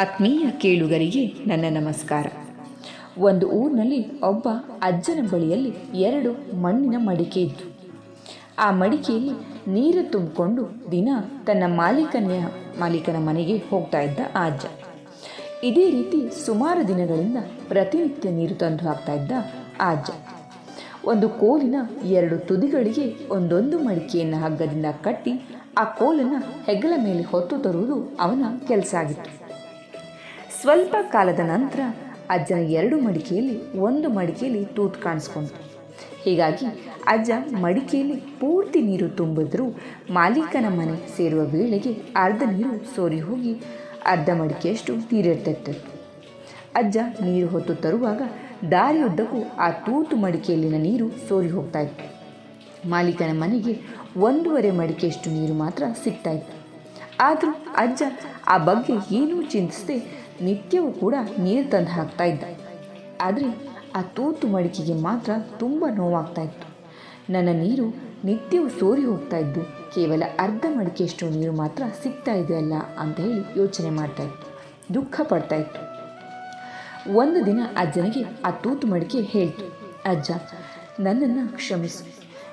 ಆತ್ಮೀಯ ಕೇಳುಗರಿಗೆ ನನ್ನ ನಮಸ್ಕಾರ. ಒಂದು ಊರಿನಲ್ಲಿ ಒಬ್ಬ ಅಜ್ಜನ ಬಳಿಯಲ್ಲಿ ಎರಡು ಮಣ್ಣಿನ ಮಡಿಕೆ ಇತ್ತು. ಆ ಮಡಿಕೆಯಲ್ಲಿ ನೀರು ತುಂಬಿಕೊಂಡು ದಿನ ತನ್ನ ಮಾಲೀಕನ ಮಾಲೀಕನ ಮನೆಗೆ ಹೋಗ್ತಾ ಇದ್ದ ಆ ಅಜ್ಜ. ಇದೇ ರೀತಿ ಸುಮಾರು ದಿನಗಳಿಂದ ಪ್ರತಿನಿತ್ಯ ನೀರು ತಂದು ಹಾಕ್ತಾ ಇದ್ದ ಆ ಅಜ್ಜ. ಒಂದು ಕೋಲಿನ ಎರಡು ತುದಿಗಳಿಗೆ ಒಂದೊಂದು ಮಡಿಕೆಯನ್ನು ಹಗ್ಗದಿಂದ ಕಟ್ಟಿ ಆ ಕೋಲನ್ನು ಹೆಗಲ ಮೇಲೆ ಹೊತ್ತು ತರುವುದು ಅವನ ಕೆಲಸ ಆಗಿತ್ತು. ಸ್ವಲ್ಪ ಕಾಲದ ನಂತರ ಅಜ್ಜನ ಎರಡು ಮಡಿಕೆಯಲ್ಲಿ ಒಂದು ಮಡಿಕೆಯಲ್ಲಿ ತೂತು ಕಾಣಿಸ್ಕೊಂತು ಹೀಗಾಗಿ ಅಜ್ಜ ಮಡಿಕೆಯಲ್ಲಿ ಪೂರ್ತಿ ನೀರು ತುಂಬಿದ್ರೂ. ಮಾಲೀಕನ ಮನೆ ಸೇರುವ ವೇಳೆಗೆ ಅರ್ಧ ನೀರು ಸೋರಿ ಹೋಗಿ ಅರ್ಧ ಮಡಿಕೆಯಷ್ಟು ನೀರಿರ್ತಿತ್ತು ಅಜ್ಜ ನೀರು ಹೊತ್ತು ತರುವಾಗ ದಾರಿಯುದ್ದಕ್ಕೂ ಆ ತೂತು ಮಡಿಕೆಯಲ್ಲಿನ ನೀರು ಸೋರಿ ಹೋಗ್ತಾ ಇತ್ತು. ಮಾಲೀಕನ ಮನೆಗೆ ಒಂದೂವರೆ ಮಡಿಕೆಯಷ್ಟು ನೀರು ಮಾತ್ರ ಸಿಗ್ತಾಯಿತ್ತು ಆದರೂ ಅಜ್ಜ ಆ ಬಗ್ಗೆ ಏನೂ ಚಿಂತಿಸದೆ ನಿತ್ಯವೂ ಕೂಡ ನೀರು ತಂದು ಹಾಕ್ತಾ ಇದ್ದ. ಆದರೆ ಆ ತೂತು ಮಡಿಕೆಗೆ ಮಾತ್ರ ತುಂಬ ನೋವಾಗ್ತಾ ಇತ್ತು. ನನ್ನ ನೀರು ನಿತ್ಯವೂ ಸೋರಿ ಹೋಗ್ತಾ ಇದ್ದು, ಕೇವಲ ಅರ್ಧ ಮಡಿಕೆಯಷ್ಟು ನೀರು ಮಾತ್ರ ಸಿಗ್ತಾ ಇದೆಯಲ್ಲ ಅಂತ ಹೇಳಿ ಯೋಚನೆ ಮಾಡ್ತಾ ಇತ್ತು. ದುಃಖ ಪಡ್ತಾ ಇತ್ತು. ಒಂದು ದಿನ ಅಜ್ಜನಿಗೆ ಆ ತೂತು ಮಡಿಕೆ ಹೇಳ್ತು, ಅಜ್ಜ, ನನ್ನನ್ನು ಕ್ಷಮಿಸು.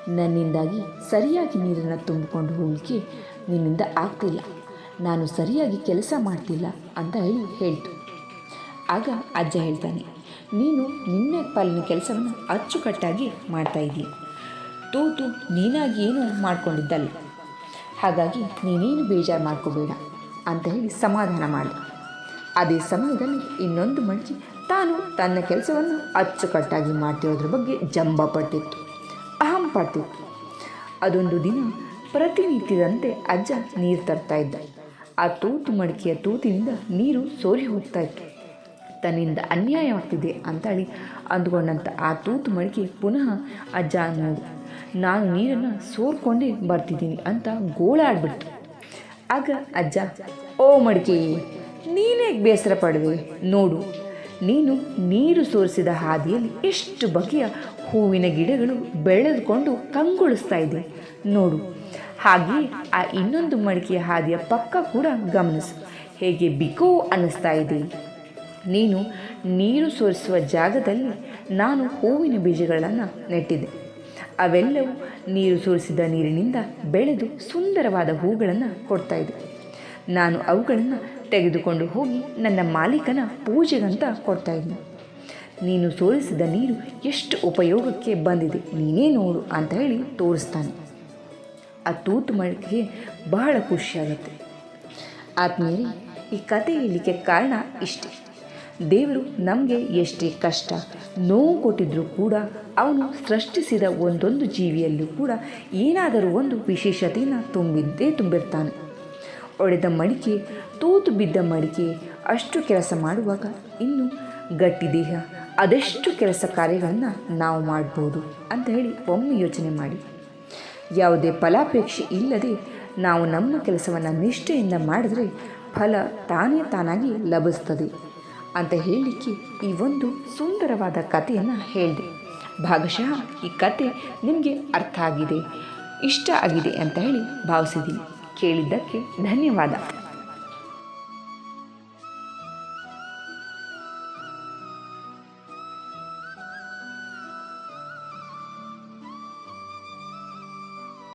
ನನ್ನಿಂದಾಗಿ ಸರಿಯಾಗಿ ನೀರನ್ನು ತುಂಬಿಕೊಂಡು ಹೋಗಲಿಕ್ಕೆ ನಿನ್ನಿಂದ ಆಗ್ತಿಲ್ಲ. ನಾನು ಸರಿಯಾಗಿ ಕೆಲಸ ಮಾಡ್ತಿಲ್ಲ ಅಂತ ಹೇಳಿ ಹೇಳ್ತು. ಆಗ ಅಜ್ಜ ಹೇಳ್ತಾನೆ, ನೀನು ನಿನ್ನ ಪಾಲಿನ ಕೆಲಸವನ್ನು ಅಚ್ಚುಕಟ್ಟಾಗಿ ಮಾಡ್ತಾ ಇದ್ದೀಯ ತೂತು ನೀನಾಗಿ ಏನು ಮಾಡ್ಕೊಂಡಿದ್ದಲ್ಲ. ಹಾಗಾಗಿ ನೀನೇನು ಬೇಜಾರು ಮಾಡ್ಕೋಬೇಡ ಅಂತ ಹೇಳಿ ಸಮಾಧಾನ ಮಾಡಿದ. ಅದೇ ಸಮಯದಲ್ಲಿ ಇನ್ನೊಂದು ಮಡಿಕೆ ತಾನು ತನ್ನ ಕೆಲಸವನ್ನು ಅಚ್ಚುಕಟ್ಟಾಗಿ ಮಾಡ್ತಿರೋದ್ರ ಬಗ್ಗೆ ಜಂಬ ಪಡ್ತಿತ್ತು. ಅಹಂ ಪಡ್ತಿತ್ತು. ಅದೊಂದು ದಿನ ಪ್ರತಿನಿತ್ಯದಂತೆ ಅಜ್ಜ ನೀರು ತರ್ತಾ ಇದ್ದ. ಆ ತೂತು ಮಡಿಕೆಯ ತೂತಿನಿಂದ ನೀರು ಸೋರಿ ಹೋಗ್ತಾ ಇತ್ತು. ತನ್ನಿಂದ ಅನ್ಯಾಯವಾಗ್ತಿದೆ ಅಂತೇಳಿ ಅಂದುಕೊಂಡಂಥ ಆ ತೂತು ಮಡಿಕೆ ಪುನಃ, ಅಜ್ಜ ಅನ್ನೋದು, ನಾನು ನೀರನ್ನು ಸೋರ್ಕೊಂಡೇ ಬರ್ತಿದ್ದೀನಿ ಅಂತ ಗೋಳಾಡ್ಬಿಡ್ತು ಆಗ ಅಜ್ಜ, ಓ ಮಡಿಕೆ, ನೀನೇ ಬೇಸರ ಪಡೆದು? ನೋಡು ನೀನು ನೀರು ಸೋರಿಸಿದ ಹಾದಿಯಲ್ಲಿ ಎಷ್ಟು ಬಗೆಯ ಹೂವಿನ ಗಿಡಗಳು ಬೆಳೆದುಕೊಂಡು ಕಂಗೊಳಿಸ್ತಾ ಇದೆ. ನೋಡು ಹಾಗೆ ಆ ಇನ್ನೊಂದು ಮಡಿಕೆಯ ಹಾದಿಯ ಪಕ್ಕ ಕೂಡ ಗಮನಿಸು. ಹೇಗೆ ಬಿಕೋ ಅನ್ನಿಸ್ತಾ ಇದೆ. ನೀನು ನೀರು ಸೋರಿಸುವ ಜಾಗದಲ್ಲಿ ನಾನು ಹೂವಿನ ಬೀಜಗಳನ್ನು ನೆಟ್ಟಿದೆ ಅವೆಲ್ಲವೂ ನೀರು ಸೋರಿಸಿದ ನೀರಿನಿಂದ ಬೆಳೆದು ಸುಂದರವಾದ ಹೂಗಳನ್ನು ಕೊಡ್ತಾ ಇದೆ. ನಾನು ಅವುಗಳನ್ನು ತೆಗೆದುಕೊಂಡು ಹೋಗಿ ನನ್ನ ಮಾಲೀಕನ ಪೂಜೆಗಂತ ಕೊಡ್ತಾ ಇದ್ದೆ. ನೀನು ಸೋರಿಸಿದ ನೀರು ಎಷ್ಟು ಉಪಯೋಗಕ್ಕೆ ಬಂದಿದೆ ನೀನೇ ನೋಡು ಅಂತ ಹೇಳಿ ತೋರಿಸ್ತಾನೆ. ಆ ತೂತು ಮಳಿಗೆ ಬಹಳ ಖುಷಿಯಾಗುತ್ತೆ. ಆದ್ಮೇಲೆ ಈ ಕತೆ ಹೇಳಲಿಕ್ಕೆ ಕಾರಣ ಇಷ್ಟೇ. ದೇವರು ನಮಗೆ ಎಷ್ಟೇ ಕಷ್ಟ, ನೋವು ಕೊಟ್ಟಿದ್ರೂ ಕೂಡ ಅವನು ಸೃಷ್ಟಿಸಿದ ಒಂದೊಂದು ಜೀವಿಯಲ್ಲೂ ಕೂಡ ಏನಾದರೂ ಒಂದು ವಿಶೇಷತೆಯನ್ನು ತುಂಬಿದ್ದೇ ತುಂಬಿರ್ತಾನೆ. ಒಡೆದ ಮಡಿಕೆ, ತೂತು ಬಿದ್ದ ಮಡಿಕೆ, ಅಷ್ಟು ಕೆಲಸ ಮಾಡುವಾಗ ಇನ್ನು ಗಟ್ಟಿ ದೇಹ, ಅದೆಷ್ಟು ಕೆಲಸ ಕಾರ್ಯಗಳನ್ನು ನಾವು ಮಾಡ್ಬೋದು ಅಂತ ಹೇಳಿ ಒಮ್ಮೆ ಯೋಚನೆ ಮಾಡಿ. ಯಾವುದೇ ಫಲಾಪೇಕ್ಷೆ ಇಲ್ಲದೆ ನಾವು ನಮ್ಮ ಕೆಲಸವನ್ನು ನಿಷ್ಠೆಯಿಂದ ಮಾಡಿದ್ರೆ ಫಲ ತಾನೇ ತಾನಾಗಿ ಲಭಿಸ್ತದೆ ಅಂತ ಹೇಳಲಿಕ್ಕೆ ಈ ಒಂದು ಸುಂದರವಾದ ಕಥೆಯನ್ನು ಹೇಳಿದೆ. ಭಾಗಶಃ ಈ ಕತೆ ನಿಮಗೆ ಅರ್ಥ ಆಗಿದೆ, ಇಷ್ಟ ಆಗಿದೆ ಅಂತ ಹೇಳಿ ಭಾವಿಸಿದ್ದೀನಿ. ಕೇಳಿದ್ದಕ್ಕೆ ಧನ್ಯವಾದ.